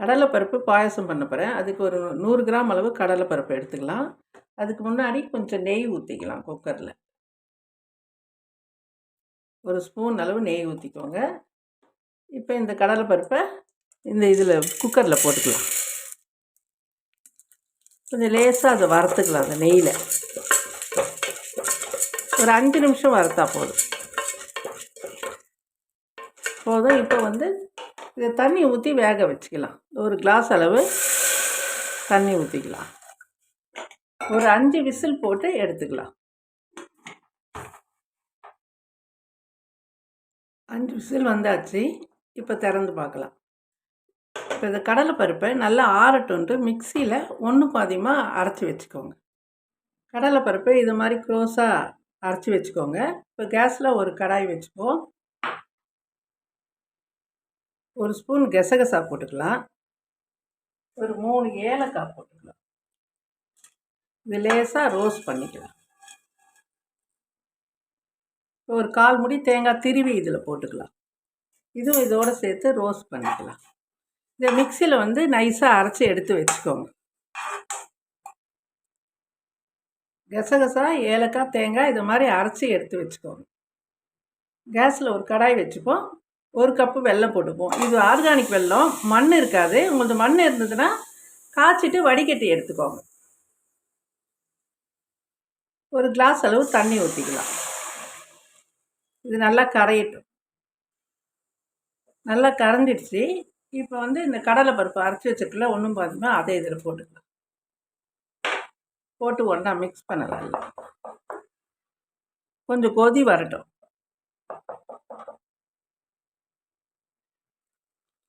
கடலைப்பருப்பு பாயாசம் பண்ண போகிறேன் அதுக்கு ஒரு நூறு கிராம் அளவு கடலைப்பருப்பு எடுத்துக்கலாம். அதுக்கு முன்னாடி கொஞ்சம் நெய் ஊற்றிக்கலாம் குக்கரில். ஒரு ஸ்பூன் அளவு நெய் ஊற்றிக்கோங்க இப்போ இந்த கடலைப்பருப்பை இந்த இதில் குக்கரில் போட்டுக்கலாம். கொஞ்சம் லேசாக அதை வறுத்துக்கலாம் அந்த நெய்யில். ஒரு அஞ்சு நிமிஷம் வறுத்தா போதும். போதும். இப்போ வந்து இதை தண்ணி ஊற்றி வேக வச்சுக்கலாம். ஒரு கிளாஸ் அளவு தண்ணி ஊற்றிக்கலாம் ஒரு அஞ்சு விசில் போட்டு எடுத்துக்கலாம். அஞ்சு விசில் வந்தாச்சு. இப்போ திறந்து பார்க்கலாம். இப்போ இந்த கடலைப்பருப்பை நல்லா ஆறட்டுன்ட்டு மிக்சியில் ஒன்று பாதியமாக அரைச்சி வச்சுக்கோங்க. கடலைப்பருப்பை இது மாதிரி க்ளோஸாக அரைச்சி வச்சுக்கோங்க. இப்போ கேஸில் ஒரு கடாய் வச்சுப்போம். ஒரு ஸ்பூன் கெசகசா போட்டுக்கலாம். ஒரு மூணு ஏலக்காய் போட்டுக்கலாம். இது லேசாக ரோஸ்ட் பண்ணிக்கலாம். ஒரு கால் முடி தேங்காய் திருவி இதில் போட்டுக்கலாம். இதுவும் இதோடு சேர்த்து ரோஸ்ட் பண்ணிக்கலாம். இதை மிக்சியில் வந்து நைஸாக அரைச்சி எடுத்து வச்சுக்கோங்க. கசகசா ஏலக்காய் தேங்காய் இது மாதிரி அரைச்சி எடுத்து வச்சுக்கோங்க. கேஸில் ஒரு கடாய் வச்சுப்போம். ஒரு கப்பு வெல்லம் போட்டுப்போம் இது ஆர்கானிக் வெல்லம். மண் இருக்காது. உங்களது மண் இருந்ததுன்னா காய்ச்சிட்டு வடிகட்டி எடுத்துக்கோங்க. ஒரு கிளாஸ் அளவு தண்ணி ஊற்றிக்கலாம் இது நல்லா கரையட்டும். நல்லா கரைஞ்சிடுச்சு. இப்போ வந்து இந்த கடலை பருப்பு அரைச்சி வச்சிருக்கல ஒன்றும் பார்த்தீங்கன்னா அதே இதில் போட்டுக்கலாம். போட்டு ஒன்றா மிக்ஸ் பண்ணலாம். கொஞ்சம் கொதி வரட்டும்.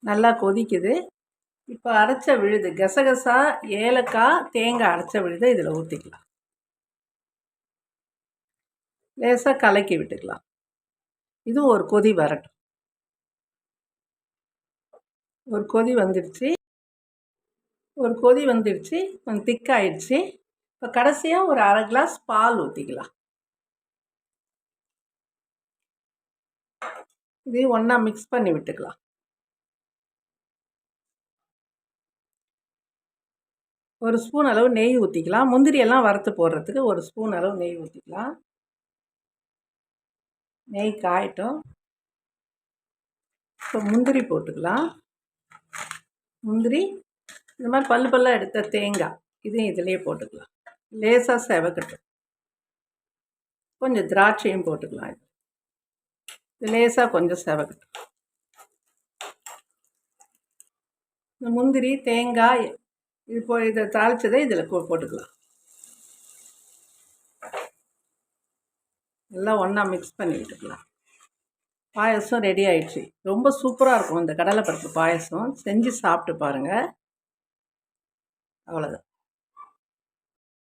நல்லா கொதிக்குது. இப்போ அரைச்ச விழுது கசகசா ஏலக்காய் தேங்காய் அரைச்ச விழுது இதில் ஊற்றிக்கலாம் லேசாக கலக்கி விட்டுக்கலாம். இதுவும் ஒரு கொதி வரட்டும். ஒரு கொதி வந்துடுச்சு. ஒரு கொதி வந்துடுச்சு கொஞ்சம் திக்காயிடுச்சு. இப்போ கடைசியாக ஒரு அரை கிளாஸ் பால் ஊற்றிக்கலாம் இதையும் ஒன்றா மிக்ஸ் பண்ணி விட்டுக்கலாம். ஒரு ஸ்பூன் அளவு நெய் ஊற்றிக்கலாம் முந்திரியெல்லாம் வறுத்து போடுறதுக்கு ஒரு ஸ்பூன் அளவு நெய் ஊற்றிக்கலாம் நெய் காயட்டும். இப்போ முந்திரி போட்டுக்கலாம். முந்திரி இந்த மாதிரி பல்லு பல்லாக எடுத்த தேங்காய் இதையும் இதிலேயே போட்டுக்கலாம். லேசாக செவக்கட்டும். கொஞ்சம் திராட்சையும் போட்டுக்கலாம். இது லேசாக கொஞ்சம் செவக்கட்டும். இந்த முந்திரி தேங்காய் இது போ இதை தாளித்ததை இதில் போட்டுக்கலாம். எல்லாம் ஒன்றா மிக்ஸ் பண்ணி விட்டுக்கலாம் பாயசம் ரெடி ஆயிடுச்சு. ரொம்ப சூப்பராக இருக்கும் இந்த கடலைப்பருப்பு பாயசம். செஞ்சு சாப்பிட்டு பாருங்கள் அவ்வளோதான்